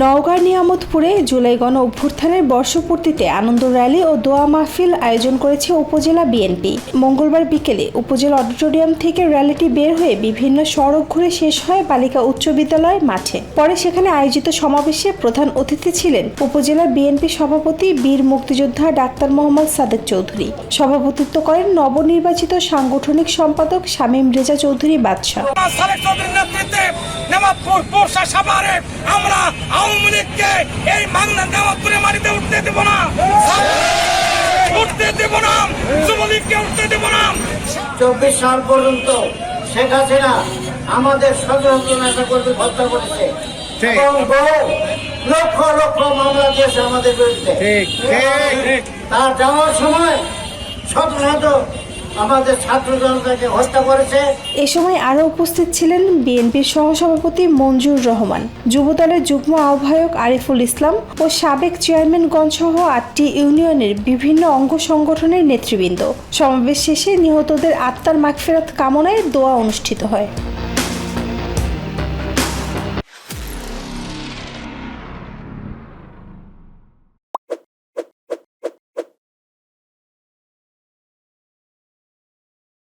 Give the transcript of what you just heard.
নওগাঁ নিয়ামতপুরে জুলাই গণ অভ্যুত্থানের বর্ষপূর্তিতে আনন্দ র্যালি ও দোয়া মাহফিল আয়োজন করেছে উপজেলা বিএনপি। মঙ্গলবার বিকেলে উপজেলা অডিটোরিয়াম থেকে র্যালিটি বের হয়ে বিভিন্ন সড়ক ঘুরে শেষ হয় বালিকা উচ্চ বিদ্যালয় মাঠে। পরে সেখানে আয়োজিত সমাবেশে প্রধান অতিথি ছিলেন উপজেলা বিএনপি সভাপতি বীর মুক্তিযোদ্ধা ডাক্তার মোহাম্মদ সাদেক চৌধুরী। সভাপতিত্ব করেন নবনির্বাচিত সাংগঠনিক সম্পাদক শামীম রেজা চৌধুরী বাদশাহ। আওয়ামী লীগকে এই মাংনা নেমাজপুরে মাটিতে উঠতে দেব না। উঠতে দেব না। যুবলীগকে উঠতে দেব না। চব্বিশ সাল পর্যন্ত শেখ হাসিনা আমাদের সচেতন নেতা কর্মী হত্যা করেছে। এবং বহু লক্ষ লক্ষ মামলা দিয়েছে আমাদের বিরুদ্ধে। তার যাওয়ার সময় শত শত আমাদের ছাত্র হত্যা করেছে। এ সময় আরও উপস্থিত ছিলেন বিএনপির সহসভাপতি মঞ্জুর রহমান, যুবদলের যুগ্ম আহ্বায়ক আরিফুল ইসলাম ও সাবেক চেয়ারম্যানগঞ্জ আটটি ইউনিয়নের বিভিন্ন অঙ্গ সংগঠনের নেতৃবৃন্দ। সমাবেশ শেষে নিহতদের আত্মার মাগফেরাত কামনায় দোয়া অনুষ্ঠিত হয়।